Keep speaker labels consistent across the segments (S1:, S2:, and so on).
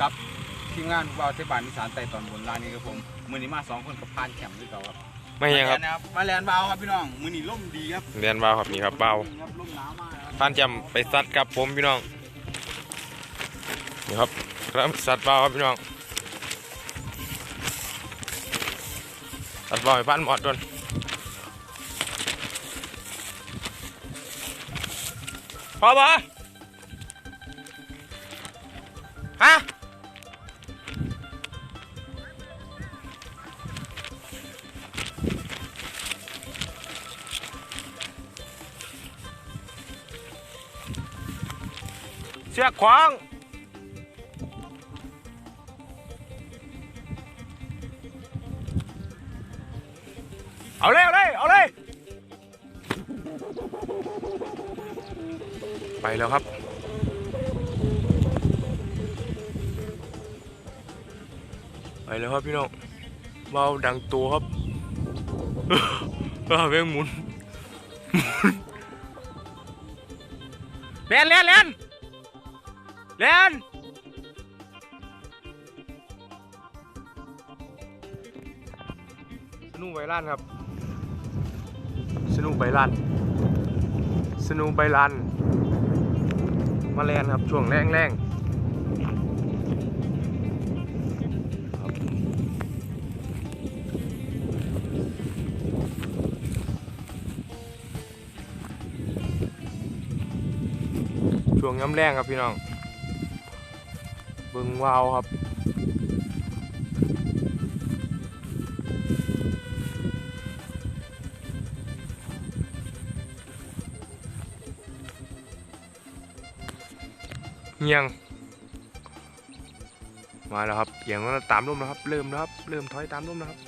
S1: กับทีมงานวาวเทศบาลอีสานใต้ตอนบนร้านนี้ครับผมมือนี้มาสองคนกับพานแคมป์ด้วยกันครับ
S2: ไม่ยังครับ
S1: มาแลนด์มาแลนด์เบาครับพี่น้อง มือนี้ล่มดีครับ
S2: เรียนเบาครับนี่ครับเบา
S1: ครับล่มหนาวมากนะครับ
S2: ท่านจำไปซัดครับผมพี่น้องนี่ครับครับซัดเบาครับพี่น้องซัดเบาให้พันหมอดด้วยพอปะฮะ เชือกขวางเอาเลยเอาเลยเอาเลยไปแล้วครับ ไปแล้วครับพี่น้องเบาดังตัวครับว้าวเพ่งหมุนหมุนเล่นเล่นเล่น เลนสนุกใบลานครับ สนุกใบลานสนุกใบลานมาแลนครับช่วงแรงแรงครับช่วงย้ำแรงครับพี่น้อง บิ่งวาวครับเงียง มาแล้วครับเอียงแล้วตามร่มแล้วครับ เริ่มแล้วครับ เริ่มถอยตามร่มแล้วครับ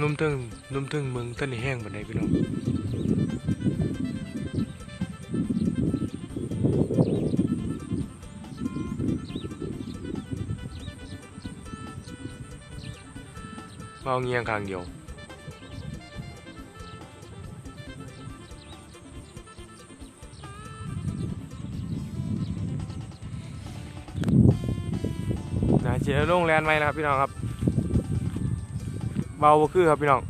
S2: นุ่มทึงนุ่มทึงเมืองต้นแห้งบนไดพี่น้อง เอาเงียงข้างเดียวนะเจอโรงแรมไหมนะครับพี่น้องครับ เบาบ่คือครับพี่น้อง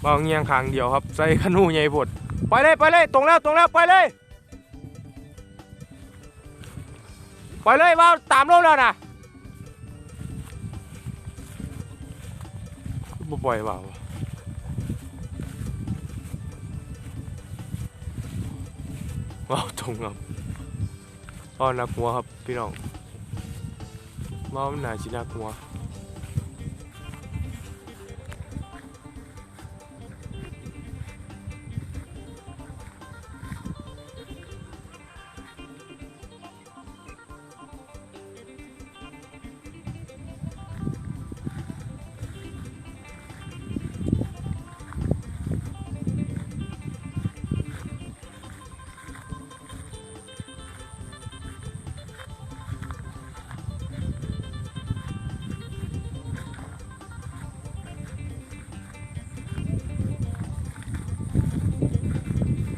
S2: เบาเงียงขางเดียวครับ ใส่ขนูใหญ่ปดไปเลยไปเลยตรงแล้วตรงแล้วไปเลยไปเลยเบาตามลมแล้วนะ บ่ปล่อยเบาว้าตรงครับอ้อนักหัวครับพี่น้องว้ามันน่าชินักหัว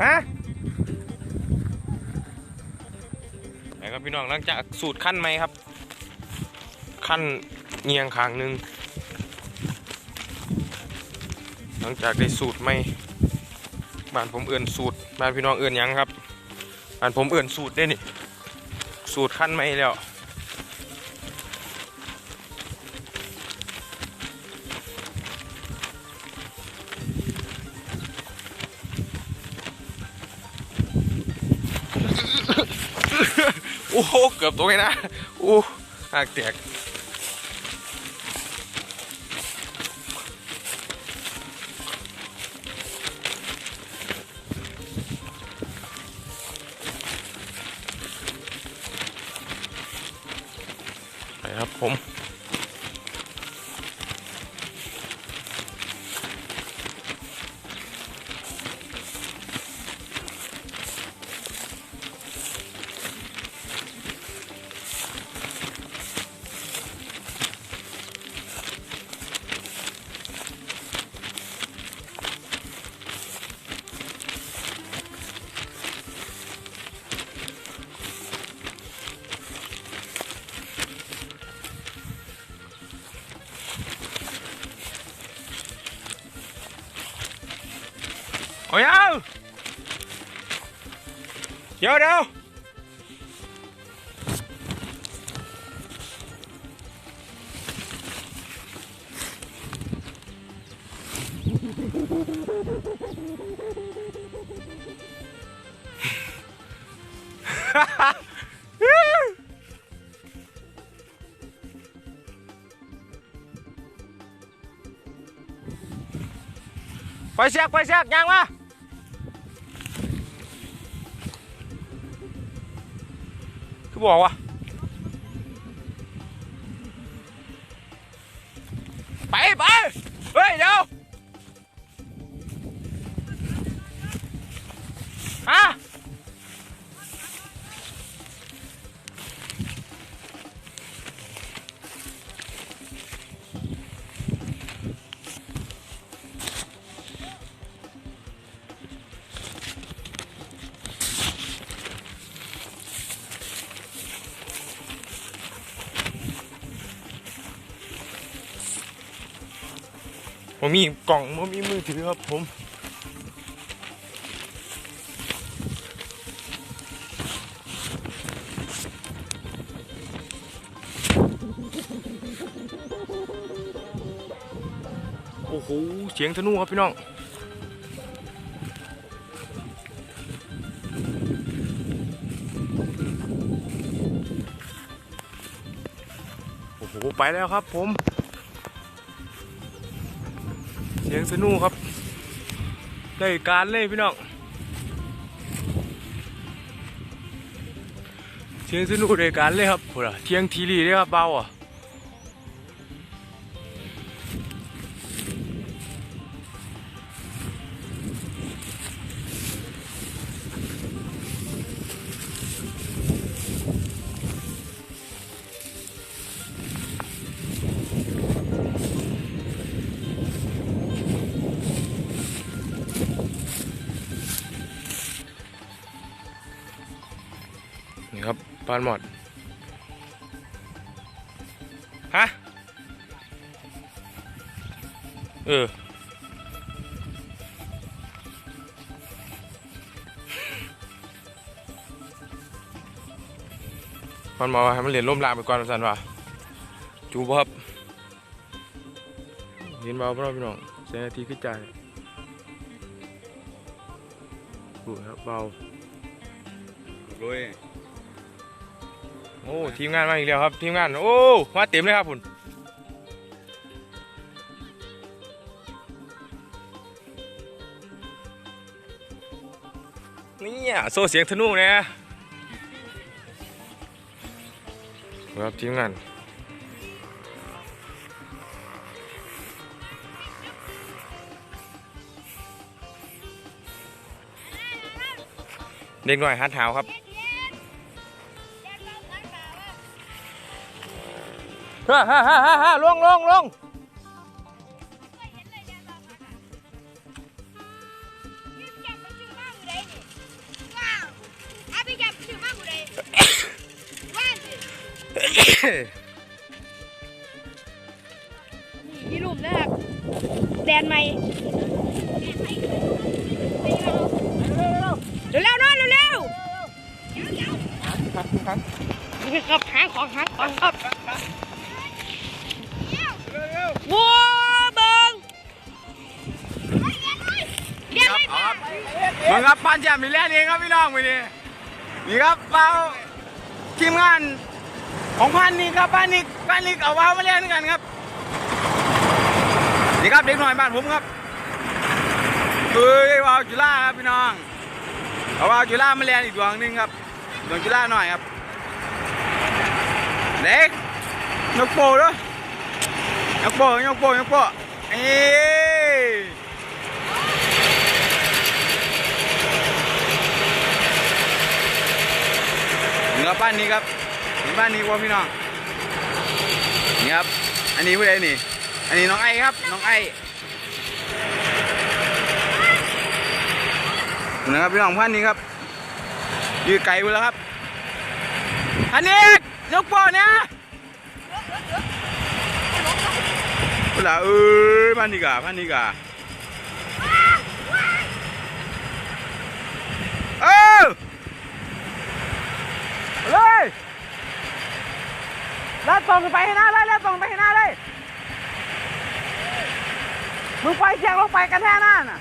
S2: ฮะไหนครับพี่น้องหลังจากสูตรขั้นไหมครับ ขั้นเงียงขางหนึ่งหลังจากได้สูตรไหมบ้านผมเอื่นสูตรบ้านพี่น้องเอื่นยังครับบ้านผมเอื่นสูตรได้นี่สูตรขั้นไหมแล้ว โอ้โหเกือบตัวไงนะโอ้หักแตก เอายังเดี๋ยวเดี๋ย บอกว่าไปไปเฮ้ยเดี๋ยว ผมมีกล่องผมมีมือถือครับผม โอ้โห เสียงธนูครับพี่น้องโอ้โห ไปแล้วครับผม สียงสนุกครับ ได้การเลยพี่น้อง เสียงสนุกได้การเลยครับโหล่ะเทียงทีรีเลยครับเบาอะ บปานหมด ฮะ เออ มันมาให้มันเรียนร่มลาไปก่อนสันว่าจูบครับเห็นเบาพี่น้อพี่น้องเสียนาทีขึ้นใจดูครับเบา
S1: โดย
S2: โอ้ทีมงานมาอีกแล้วครับทีมงานโอ้มาเต็มเลยครับคุณนี่โซ่เสียงธนูเนี่ยครับทีมงานเด็กหน่อยฮัดเท้าครับ ฮ่าฮ่าฮ่าฮ่าฮ่าลงลงลง
S3: มีรูปนะครับแดนใหม่เร็วๆหน่อยเร็วๆนี่ครับหาของหาของครับ วัวเบิงเรียก
S1: ครับ
S3: ไม่
S1: เอาครับมึงครับปานแจ่มมีแล่นเองครับพี่น้องมือนี้นี่ครับเปาทีมงานของพันนี่ครับพันนี่พันนี่เอาว้าวมาเล่นกันครับนี่ครับเด็กหน่อยบ้านผมครับเฮ้ยว้าวจุฬาครับพี่น้องเอาว้าวจุฬามาเล่นอีกดวงหนึงครับดวงจุฬาหน่อยครับเด็กยกโป้ด้วย ยกโป้ยกโป้ยกโป้เอ้ยนี่ครับบ้านนี้ครับนี่บ้านนี้ว่าพี่น้องนี่ครับ อันนี้ผู้ใดนี่ อันนี้น้องไอครับ น้องไอนะครับพี่น้องพันนี้ครับยืดไก่ไปแล้วครับอันนี้ยกโป้เนี่ย ล่ะเอ้ยพันนี่กะพันนี่กะเออเลยลาดส่งไปให้หน้าเลยลาดส่งไปให้หน้าเลยมึงไปเชียงลงไปกันแท่หน้าน่ะ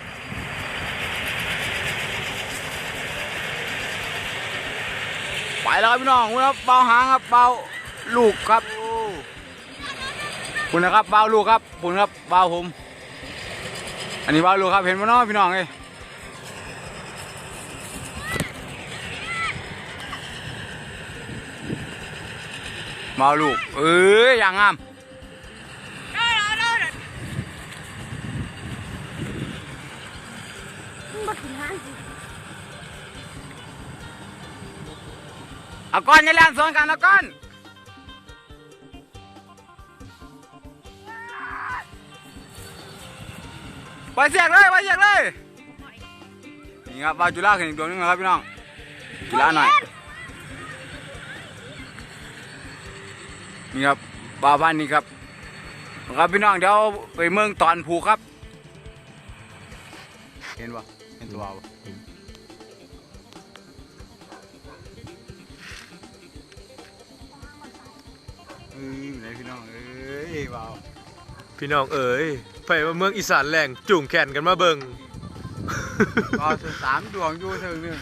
S1: ไปแล้วครับพี่น้องครับเบาหางครับเบาลูกครับ คุณนะครับเบาวลูกครับคุณครับเบาวผม อันนี้เบาวลูกครับเห็นมั้ยน้องพี่น้องเอ้ยเบาลูกเอ้ยอย่างงาม
S3: มาถึงงานสิ
S1: เอาก้อนอย่าเล่นสวนกันเอาก้อน ไปเสียกเลยไปเสียกเลยนี่ครับบาจุฬาขึ้นอีกตัวหนึงนะครับพี่น้องจุฬาหน่อยนี่ครับบาบ้านนี้ครับครับพี่น้องเดี๋ยวไปเมืองตอนผูกครับ เห็นปะเห็นตัวปะเอ้ยไหนพี่น้องเอ้ยเบา
S2: พี่น้องเอ๋ย ไปมาเมืองอีสานแหลงจุ่งแขนกันมาเบิง
S1: เบาสุดสามดวงอยู่เทิงหนึง